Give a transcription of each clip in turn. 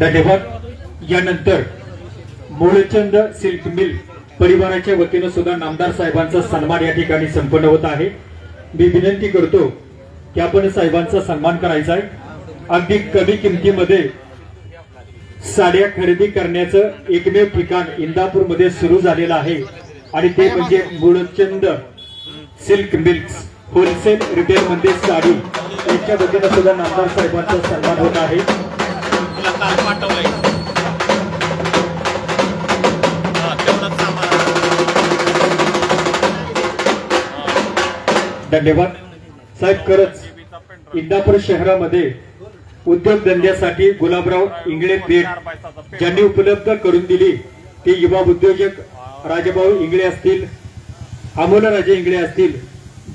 धन्यवाद यानंतर Mulchand silk mill परिवाराच्या वतीनं सुद्धा नामदार साहेबांचा सन्मान या ठिकाणी संपन्न होत आहे. मी विनंती करतो की आपण साहेबांचा सन्मान करायचा आहे. अगदी कमी किमतीमध्ये साड्या खरेदी करण्याचं एकमेव ठिकाण इंदापूरमध्ये सुरू झालेलं आहे. आणि ते म्हणजे Moolchand silk milk wholesale retail मध्ये साडी. यांच्या वतीनं सुद्धा नामदार साहेबांचा सन्मान होत आहे. तुला काल पाठवलंय. हा, तेवढंच धन्यवाद. साहेब खरंच इंदापूर शहरामध्ये उद्योगधंद्यासाठी गुलाबराव इंगळे पेठ ज्यांनी उपलब्ध करून दिली ते युवा उद्योजक राजेभाऊ इंगळे असतील अमोलराजे इंगळे असतील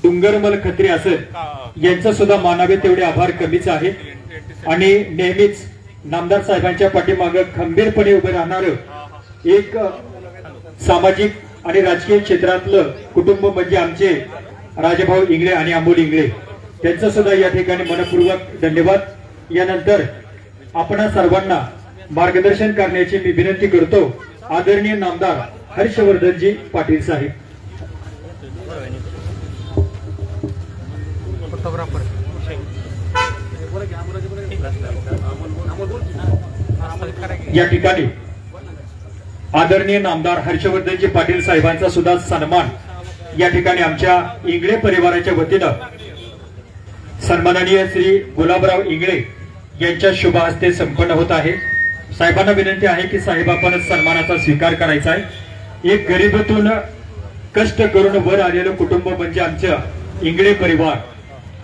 डुंगरमल खत्री असेल यांचं सुद्धा मानावे तेवढे आभार कमीच आहेत आणि नेहमीच नामदार साहेबांच्या पाठीमागं खंबीरपणे उभे राहणार एक सामाजिक आणि राजकीय क्षेत्रातलं कुटुंब म्हणजे आमचे राजभाऊ इंगळे आणि अमोल इंगळे. त्यांचं सुद्धा या ठिकाणी मनपूर्वक धन्यवाद. यानंतर आपण सर्वांना मार्गदर्शन करण्याची मी विनंती करतो. आदरणीय नामदार हर्षवर्धनजी पाटील साहेब. या ठिकाणी आदरणीय नामदार हर्षवर्धनजी पाटील साहेबांचा सुद्धा सन्मान या ठिकाणी आमच्या इंगळे परिवाराच्या वतीनं सन्माननीय श्री गुलाबराव इंगळे यांच्या शुभ हस्ते संपन्न होत आहे. साहेबांना विनंती आहे की साहेब आपण सन्मानाचा स्वीकार करायचा आहे. एक गरिबीतून कष्ट करून वर आलेलं कुटुंब म्हणजे आमचं इंगळे परिवार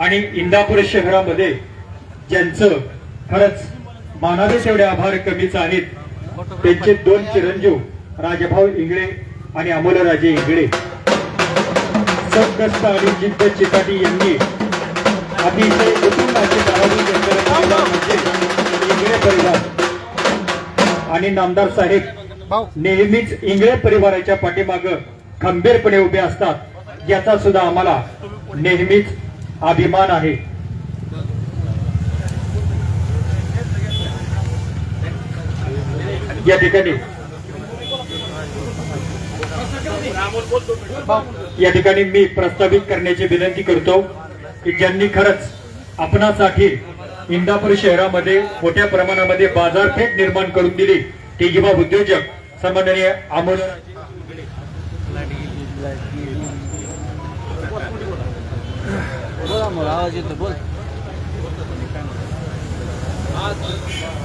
आणि इंदापूर शहरामध्ये ज्यांचं खरंच मानावे तेवढे आभार कमीच आहेत. त्यांचे दोन चिरंजीव राजभाऊ इंगळे आणि अमोलराजे इंगळे. सत्कष्ट आणि जिद्द चिकाटी यांनी अतिशय कुटुंबाचे म्हणजे इंगळे परिवार. आणि नामदार साहेब नेहमीच इंगळे परिवाराच्या पाठीमाग खंबीरपणे उभे असतात. याचा सुद्धा आम्हाला नेहमीच अभिमान आहे. या ठिकाणी. या ठिकाणी मी प्रस्तावित करण्याची विनंती करतो की ज्यांनी खरंच आपणासाठी इंदापूर शहरामध्ये मोठ्या प्रमाणामध्ये बाजारपेठ निर्माण करून दिली ते युवा उद्योजक सन्माननीय अमोल आवाज येतो बोल. आज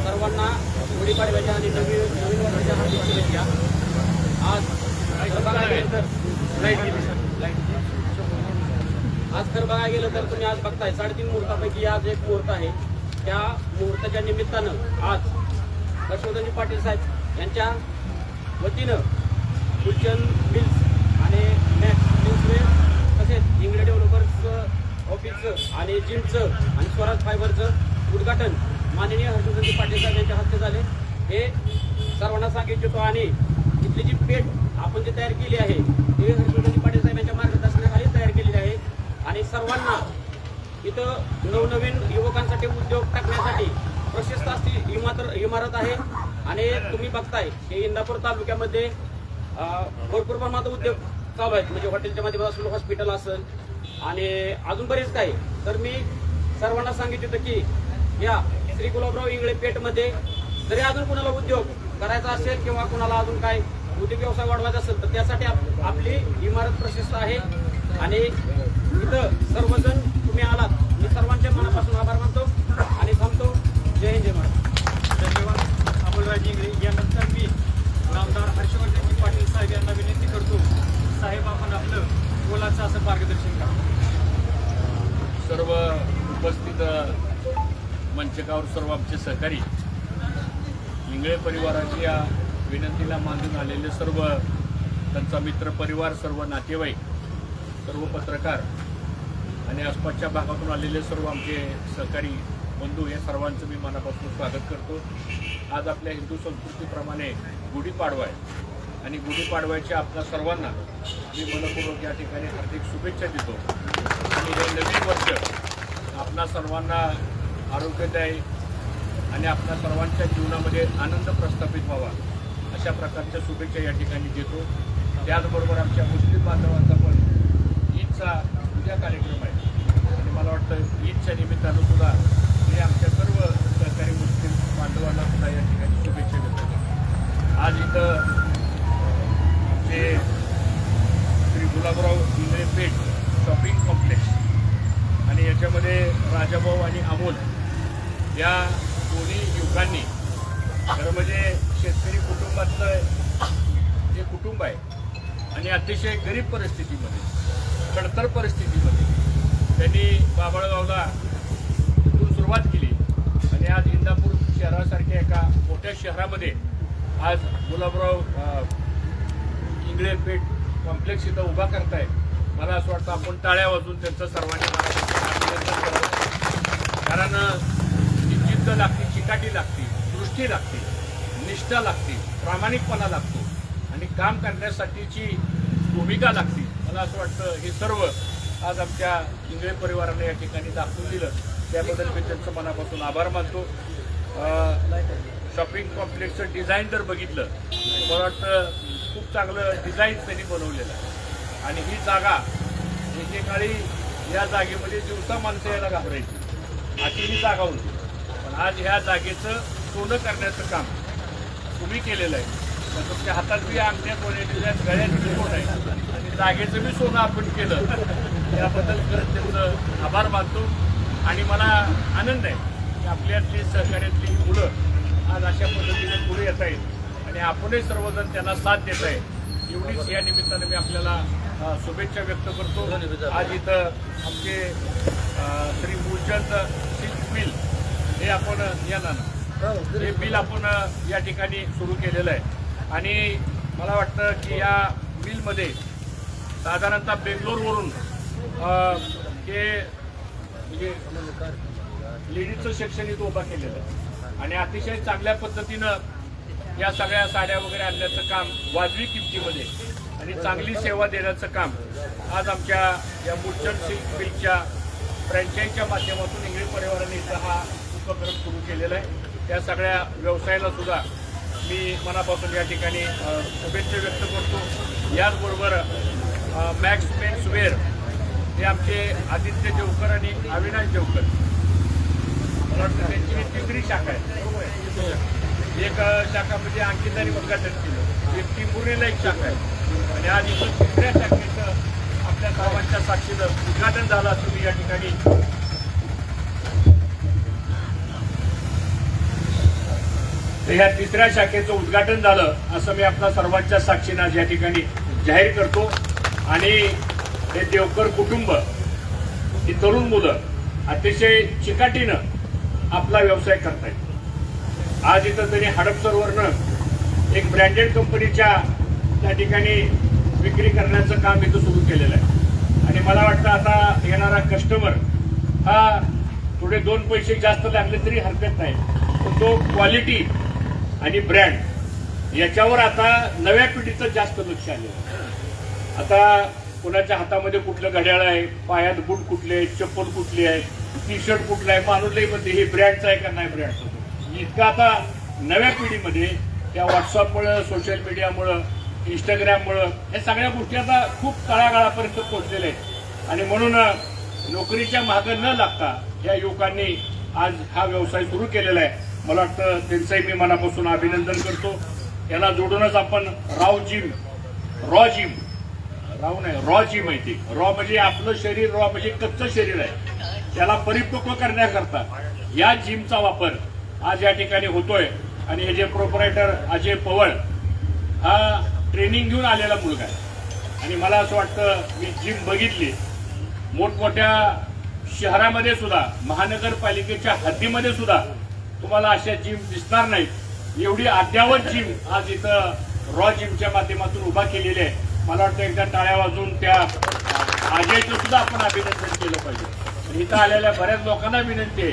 सर्वांना गुढीपाडव्याच्या आणि नवीन नवीन वर्षाच्या हार्दिक आज तर आज खरं बघायला गेलं. तर तुम्ही आज बघताय साडेतीन मुहूर्तापैकी आज एक मुहूर्त आहे. त्या मुहूर्ताच्या निमित्तानं आज हर्षवर्धनजी पाटील साहेब यांच्या वतीनं फुलचंद मिल्स आणि मॅक्स मिल्सवेअर तसेच इंग्लंड डेव्हलपर्स ऑफिसचं आणि जिमचं आणि स्वराज फायबरचं उद्घाटन माननीय हर्षवर्धन पाटील साहेब यांच्या हस्ते झाले. हे सर्वांना सांगितलं आणि इथली जी पेठ आपण जी तयार केली आहे ते हर्षवर्धन पाटील साहेब यांच्या मार्गदर्शनाखाली तयार केलेली आहे. आणि सर्वांना इथं नवनवीन युवकांसाठी उद्योग टाकण्यासाठी प्रशस्त अशी इमारत इमारत आहे. आणि तुम्ही बघताय की इंदापूर तालुक्यामध्ये भरपूर प्रमाणात उद्योग चालू आहेत. म्हणजे हॉटेलच्या माध्यमात असेल हॉस्पिटल असेल आणि अजून बरेच काही. तर मी सर्वांना सांगितलं की या श्री गुलाबराव इंगळे पेठमध्ये. जरी अजून कुणाला उद्योग करायचा असेल किंवा कुणाला अजून काय उद्योग व्यवसाय वाढवायचा असेल तर त्यासाठी आप- आपली इमारत प्रशस्त आहे. आणि इथं सर्वजण तुम्ही आलात. मी सर्वांच्या मनापासून आभार मानतो आणि थांबतो. जय हिंद जय महाराज धन्यवाद. अमोलराजे इंगळे यानंतर मी नामदार हर्षवर्धनजी पाटील साहेब यांना विनंती करतो साहेब आपण आपलं बोलाचं असं मार्गदर्शन करा. सर्व उपस्थित मंचकावर सर्व आमचे सहकारी इंगळे परिवाराच्या या विनंतीला मानून आलेले सर्व त्यांचा मित्र परिवार सर्व नातेवाईक सर्व पत्रकार आणि आसपासच्या भागातून आलेले सर्व आमचे सहकारी बंधू या सर्वांचं मी मनापासून स्वागत करतो. आज आपल्या हिंदू संस्कृतीप्रमाणे गुढीपाडवा आहे आणि गुढीपाडव्याच्या आपल्या सर्वांना मी मनपूर्वक या ठिकाणी हार्दिक शुभेच्छा देतो. आणि हे नवीन वर्ष आपणा सर्वांना आरोग्यदायी आणि आपल्या सर्वांच्या जीवनामध्ये आनंद प्रस्थापित व्हावा अशा प्रकारच्या शुभेच्छा या ठिकाणी देतो. त्याचबरोबर आमच्या मुस्लिम बांधवांचा पण ईदचा उद्या कार्यक्रम आहे. आणि मला वाटतं ईदच्या निमित्तानं सुद्धा मी आमच्या सर्व सहकारी मुस्लिम बांधवांना सुद्धा या ठिकाणी शुभेच्छा देतो. आज इथं जे श्री गुलाबराव इंद्रे पेठ शॉपिंग कॉम्प्लेक्स आणि याच्यामध्ये राजाभाऊ आणि अमोल या दोन्ही युवकांनी खरं म्हणजे शेतकरी कुटुंबातलं जे कुटुंब आहे आणि अतिशय गरीब परिस्थितीमध्ये कडतर परिस्थितीमध्ये त्यांनी बाबळगावला तिथून सुरुवात केली. आणि आज इंदापूर शहरासारख्या एका मोठ्या शहरामध्ये आज गुलाबराव इंगळे पेठ कॉम्प्लेक्स इथं उभा करताय मला असं वाटतं आपण टाळ्या वाजून त्यांचं सर्वांनी कारण जिद्द लागते चिकाटी लागते दृष्टी लागते निष्ठा लागते प्रामाणिकपणा लागतो आणि काम करण्यासाठीची भूमिका लागते. मला असं वाटतं हे सर्व आज आमच्या इंगळे परिवाराने या ठिकाणी दाखवून दिलं. त्याबद्दल मी त्यांचं मनापासून आभार मानतो. शॉपिंग कॉम्प्लेक्सचं डिझाईन जर बघितलं मला वाटतं खूप चांगलं डिझाईन त्यांनी बनवलेलं आहे. आणि ही जागा एकेकाळी या जागेमध्ये दिवसा माणसं यायला घाबरायची. अशी ही जागा होती. आज ह्या जागेचं सोनं करण्याचं काम तुम्ही केलेलं आहे. तर तुमच्या हातात बी अंगठ्यात वळलेल्या गळ्यात रिपोर्ट आहे. आणि जागेचं बी सोनं आपण केलं. याबद्दल खरंच त्यांचं आभार मानतो. आणि मला आनंद आहे की आपल्यातली सहकार्यातली मुलं आज अशा पद्धतीने पुढे येत आहेत. आणि आपणही सर्वजण त्यांना साथ देत आहे. एवढीच या निमित्तानं मी आपल्याला शुभेच्छा व्यक्त करतो. आज इथं आमचे श्री मूलचंद सिल्क मिल हे आपण नियमानं हे बिल आपण या ठिकाणी सुरू केलेलं आहे. आणि मला वाटतं की या बिलमध्ये साधारणतः बेंगलोरवरून हे म्हणजे लेडीजचं शिक्षण इथं उभा केलेलं आहे. आणि अतिशय चांगल्या पद्धतीनं या सगळ्या साड्या वगैरे आणण्याचं काम वाजवी किमतीमध्ये आणि चांगली सेवा देण्याचं काम आज आमच्या या मुलचंद सिल्क बिलच्या फ्रँचाईजच्या माध्यमातून इंग्रज परिवाराने इथं हा उपक्रम सुरू केलेला आहे. त्या सगळ्या व्यवसायाला सुद्धा मी मनापासून या ठिकाणी शुभेच्छा व्यक्त करतो. याचबरोबर मॅक्स मेन्स वेअर हे आमचे आदित्य देवकर आणि अविनाश देवकर मला वाटतं त्यांची ही तिसरी शाखा आहे. एक शाखा म्हणजे अंकिताने उद्घाटन केलं. एक टिंबुरीला एक शाखा आहे. आणि आज इथून तिसऱ्या शाखेचं आपल्या सर्वांच्या साक्षीनं उद्घाटन झालं असं मी या ठिकाणी तर ह्या तिसऱ्या शाखेचं उद्घाटन झालं असं मी आपल्या सर्वांच्या साक्षीनं आज या ठिकाणी जाहीर करतो. आणि हे देवकर कुटुंब ही तरुण मुलं अतिशय चिकाटीनं आपला व्यवसाय करतायत. आज इथं तरी हडपसरवरनं एक ब्रँडेड कंपनीच्या त्या ठिकाणी विक्री करण्याचं काम इथं सुरू केलेलं आहे. आणि मला वाटतं आता येणारा कस्टमर हा थोडे दोन पैसे जास्त लागले तरी हरकत नाही. पण तो क्वालिटी आणि ब्रँड याच्यावर आता नव्या पिढीचं जास्त लक्ष आलं आता कोणाच्या हातामध्ये कुठलं घड्याळ आहे पायात बूट कुठले आहेत चप्पल कुठली आहे टी शर्ट कुठलं आहे माणूस लई म्हणते हे ब्रँडचं आहे का नाही ब्रँडचं? इतकं आता नव्या पिढीमध्ये त्या व्हॉट्सअपमुळं सोशल मीडियामुळं इंस्टाग्राममुळं ह्या सगळ्या गोष्टी आता खूप काळागाळापर्यंत पोहोचलेल्या आहेत. आणि म्हणून नोकरीच्या मागं न लागता या युवकांनी आज हा व्यवसाय सुरू केलेला आहे. मला वाटतं त्यांचंही मी मनापासून अभिनंदन करतो. याला जोडूनच आपण Rao gym raw gym Rao नाही रॉ जिम आहे ती. रॉ म्हणजे आपलं शरीर रॉ म्हणजे कच्चं शरीर आहे. त्याला परिपक्व करण्याकरता या जिमचा वापर आज या ठिकाणी होतोय. आणि हे जे प्रोपरायटर अजय पवळ हा ट्रेनिंग घेऊन आलेला मुलगा आहे. आणि मला असं वाटतं मी जिम बघितली. मोठमोठ्या शहरामध्ये सुद्धा महानगरपालिकेच्या हद्दीमध्ये सुद्धा तुम्हाला अशा जिम दिसणार नाहीत. एवढी अद्यावत जिम आज इथं रॉ जिमच्या माध्यमातून उभा केलेली आहे. मला वाटतं एकदा टाळ्या वाजून त्या अजयचं सुद्धा आपण अभिनंदन केलं पाहिजे. इथं आलेल्या बऱ्याच लोकांना विनंती आहे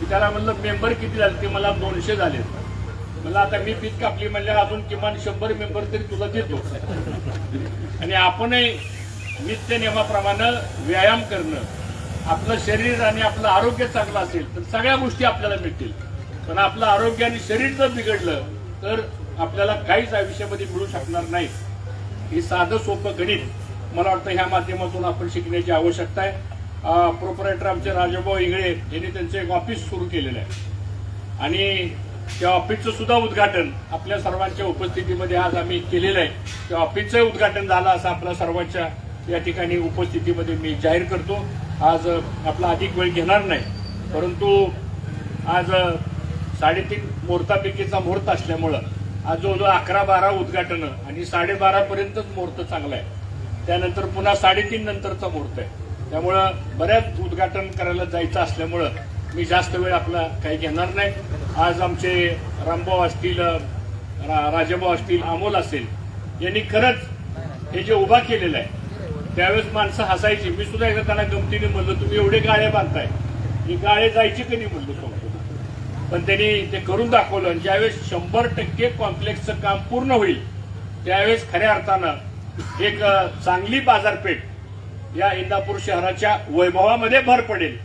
की त्याला म्हणलं मेंबर किती झाले? ते मला दोनशे झाले. मला आता मी पीत कापली म्हणल्यावर अजून किमान शंभर मेंबर तरी तुला देतो. आणि आपणही नित्य नियमाप्रमाणे व्यायाम करणं आपलं शरीर आणि आपलं आरोग्य चांगलं असेल तर सगळ्या गोष्टी आपल्याला मिळतील. पण आपलं आरोग्य आणि शरीर जर बिघडलं तर आपल्याला काहीच आयुष्यामध्ये मिळू शकणार नाही. हे साधं सोपं गणित. मला वाटतं ह्या माध्यमातून आपण शिकण्याची आवश्यकता आहे. प्रोपरायटर आमचे राजाभाऊ इंगळे यांनी त्यांचं एक ऑफिस सुरू केलेलं आहे. आणि त्या ऑफिसचं सुद्धा उद्घाटन आपल्या सर्वांच्या उपस्थितीमध्ये आज आम्ही केलेलं आहे. त्या ऑफिसचं उद्घाटन झालं असं आपल्या सर्वांच्या या ठिकाणी उपस्थितीमध्ये मी जाहीर करतो. आज आपला अधिक वेळ घेणार नाही. परंतु आज साडेतीन मुहूर्तापैकीचा मुहूर्त असल्यामुळं आज जवळजवळ अकरा बारा उद्घाटनं आणि साडेबारापर्यंतच मुहूर्त चांगला आहे त्यानंतर पुन्हा साडेतीन नंतरचा मुहूर्त आहे. त्यामुळं बऱ्याच उद्घाटन करायला जायचं असल्यामुळं मी जास्त वेळ आपला काही घेणार नाही. आज आमचे रामभाऊ असतील रा- राजाभाऊ असतील अमोल असेल यांनी खरंच हे जे उभा केलेलं आहे त्यावेळेस माणसं हसायची. मी सुद्धा एकदा त्यांना गमतीने म्हणलं तुम्ही एवढे गाळे बांधताय. ही गाळे जायची कधी म्हणलो तुम्हाला पण त्यांनी ते करून दाखवलं आणि ज्यावेळेस शंभर टक्के कॉम्प्लेक्सचं काम पूर्ण होईल त्यावेळेस खऱ्या अर्थानं एक चांगली बाजारपेठ या इंदापूर शहराच्या वैभवामध्ये भर पडेल.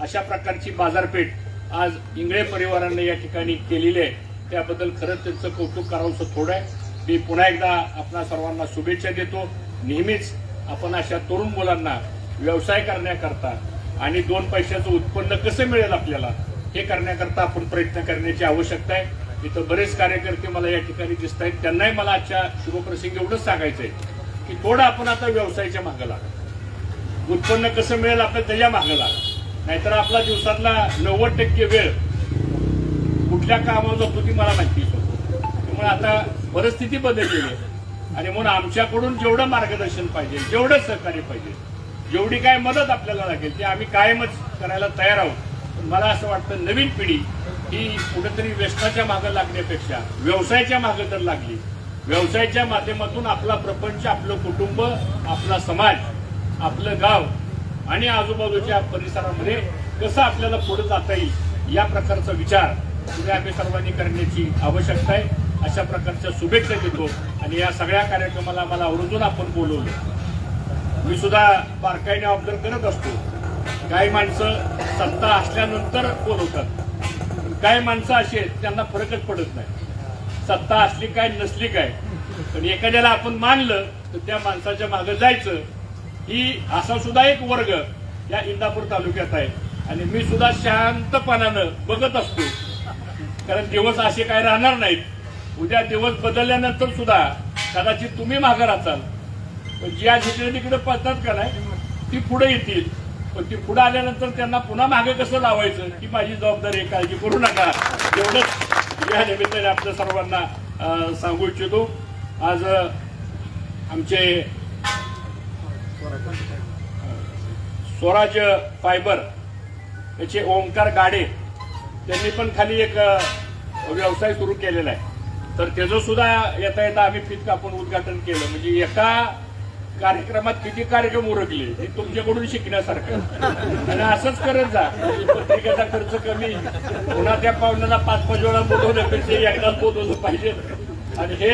अशा प्रकारची बाजारपेठ आज इंगळे परिवाराने या ठिकाणी केलेली आहे. त्याबद्दल खरंच त्यांचं कौतुक करावंसं थोडं आहे. मी पुन्हा एकदा आपणा सर्वांना शुभेच्छा देतो. नेहमीच आपण अशा तरुण मुलांना व्यवसाय करण्याकरता आणि दोन पैशाचं उत्पन्न कसं मिळेल आपल्याला हे करण्याकरता आपण प्रयत्न करण्याची आवश्यकता आहे. इथं बरेच कार्यकर्ते मला या ठिकाणी दिसत आहेत त्यांनाही मला आजच्या शुभप्रसंगी एवढंच सांगायचं आहे की थोडं आपण आता व्यवसायाच्या मागं लागा. उत्पन्न कसं मिळेल आपल्या त्याच्या मागं लागा. नाहीतर आपला दिवसातला नव्वद टक्के वेळ कुठल्या कामावर जातो ती मला माहिती त्यामुळे आता परिस्थिती बदललेली आहे. आणि म्हणून आमच्याकडून जेवढं मार्गदर्शन पाहिजे जेवढं सहकार्य पाहिजे जेवढी काय मदत आपल्याला लागेल ती आम्ही कायमच करायला तयार आहोत. मला असं वाटतं नवीन पिढी ही कुठेतरी व्यसनाच्या मागं लागण्यापेक्षा व्यवसायाच्या मागं तर लागली. व्यवसायाच्या माध्यमातून आपला प्रपंच आपलं कुटुंब आपला समाज आपलं गाव आणि आजूबाजूच्या परिसरामध्ये कसं आपल्याला पुढे जाता येईल या प्रकारचा विचार पुढे आम्ही सर्वांनी करण्याची आवश्यकता आहे. अशा प्रकारच्या शुभेच्छा देतो आणि या सगळ्या कार्यक्रमाला मला आवर्जून आपण बोलवलं. मी सुद्धा बारकाईने ऑब्झर्व करत असतो. काही माणसं सत्ता असल्यानंतर बोलवतात काही माणसं अशी आहेत त्यांना फरकच पडत नाही. सत्ता असली काय नसली काय. पण एखाद्याला आपण मानलं तर त्या माणसाच्या मागे जायचं. ही असा सुद्धा एक वर्ग या इंदापूर तालुक्यात आहे. आणि मी सुद्धा शांतपणानं बघत असतो. कारण दिवस असे काय राहणार नाहीत. उद्या दिवस बदलल्यानंतर सुद्धा कदाचित तुम्ही मागे राहताल. पण जी आज तिकडे पळतात का नाही ती पुढे येतील. पण ती पुढे आल्यानंतर त्यांना पुन्हा मागे कसं लावायचं ही माझी जबाबदारी आहे काळजी करू नका. एवढंच या निमित्ताने आपल्या सर्वांना सांगू इच्छितो. आज आमचे स्वराज फायबर याचे ओंकार गाडे त्यांनी पण खाली एक व्यवसाय सुरू केलेला आहे. तर त्याचं सुद्धा येता येता आम्ही पीक कापून उद्घाटन केलं. म्हणजे एका कार्यक्रमात किती कार्यक्रम उरकले हे तुमच्याकडून शिकण्यासारखं. आणि असंच करत जा. प्रत्येकाचा पत्रिकेचा खर्च कमी. पुन्हा त्या पाहुण्याला पाच पाच वेळा बोलवण्यापेक्षा एकदाच बोलवलं पाहिजे. आणि हे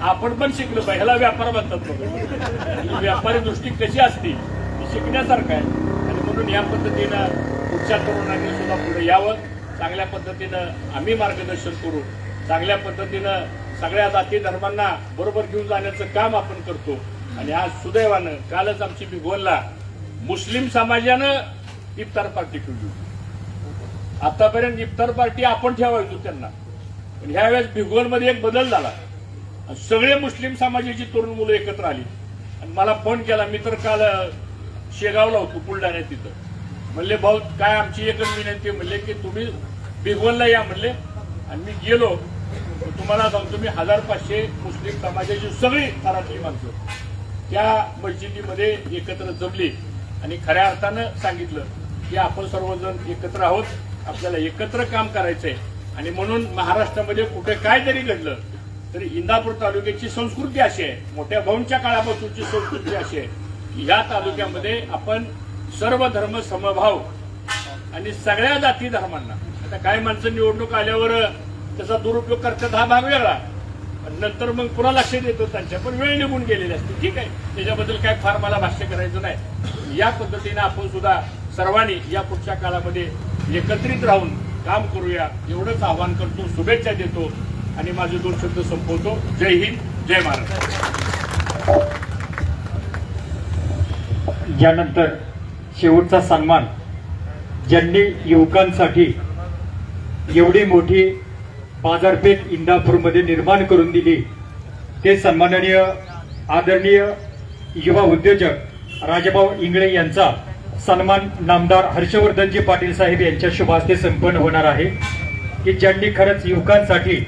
आपण पण शिकलो पाहिजे. ह्याला व्यापार म्हणतात बघा. व्यापारी दृष्टी कशी असते शिकण्यासारखं आहे. आणि म्हणून या पद्धतीनं पुढच्या तरुणांनी सुद्धा पुढे यावं. चांगल्या पद्धतीनं आम्ही मार्गदर्शन करू. चांगल्या पद्धतीनं सगळ्या जाती धर्मांना बरोबर घेऊन जाण्याचं काम आपण करतो. आणि आज सुदैवानं कालच आमची भिगवणला मुस्लिम समाजानं इफ्तार पार्टी ठेवली होती. आतापर्यंत इफ्तार पार्टी आपण ठेवायचो त्यांना. पण ह्यावेळेस भिगोलमध्ये एक बदल झाला. सगळे मुस्लिम समाजाची तरुण मुलं एकत्र आली. आणि मला फोन केला मी तर काल शेगावला होतो बुलढाण्यात तिथं. म्हणले भाऊ काय आमची एकच विनंती म्हणले की तुम्ही भिगवणला या म्हणले. आणि मी गेलो. तुम्हाला सांगतो मी हजार पाचशे मुस्लिम समाजाची सगळी मराठी माणसं त्या मस्जिदीमध्ये एकत्र जमली आणि खऱ्या अर्थानं सांगितलं की आपण सर्वजण एकत्र आहोत आपल्याला एकत्र काम करायचंय. आणि म्हणून महाराष्ट्रामध्ये कुठे काय जरी घडलं तरी इंदापूर तालुक्याची संस्कृती अशी आहे मोठ्या भाऊंच्या काळापासूनची संस्कृती अशी आहे की या तालुक्यामध्ये आपण सर्व धर्म समभाव आणि सगळ्या जाती धर्मांना. आता काही माणसं निवडणूक आल्यावर त्याचा दुरुपयोग करतात हा भाग वेगळा. नंतर मग पुन्हा लक्ष देतो त्यांच्या. पण वेळ निघून गेलेली असते. ठीक आहे. त्याच्याबद्दल काय फार मला भाष्य करायचं नाही. या पद्धतीने आपण सुद्धा सर्वांनी या पुढच्या काळामध्ये एकत्रित राहून काम करूया. एवढंच आव्हान करतो. शुभेच्छा देतो. आणि माझे दोन शब्द संपवतो. जय हिंद. जय महाराष्ट्र. यानंतर शेवटचा सन्मान. ज्यांनी युवकांसाठी एवढी मोठी बाजारपेठ इंदापूरमध्ये निर्माण करून दिली. ते सन्माननीय आदरणीय युवा उद्योजक राजभाऊ इंगळे यांचा सन्मान नामदार हर्षवर्धनजी पाटील साहेब यांच्या शुभास्ते संपन्न होणार आहे की ज्यांनी खरंच युवकांसाठी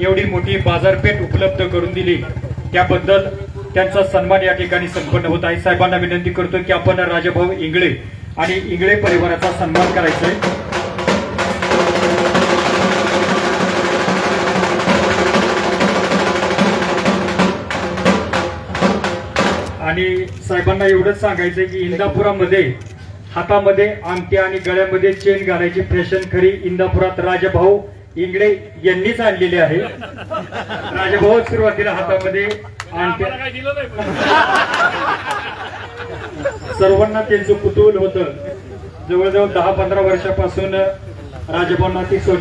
एवढी मोठी बाजारपेठ उपलब्ध करून दिली त्याबद्दल त्यांचा सन्मान या ठिकाणी संपन्न होत आहे. साहेबांना विनंती करतो की आपण राजभाऊ इंगळे आणि इंगळे परिवाराचा सन्मान करायचा आहे आणि साहेबांना एवढंच सांगायचंय की इंदापुरामध्ये हातामध्ये अंगठ्या आणि गळ्यामध्ये चेन घालायची फॅशन खरी इंदापुरात राजाभाऊ इंगळे यांनीच आणलेली आहे राजाभाऊ सुरुवातीला हातामध्ये. सर्वांना त्यांचं कुतूहल होतं जवळजवळ दहा पंधरा वर्षापासून राजभवनात ती सोनी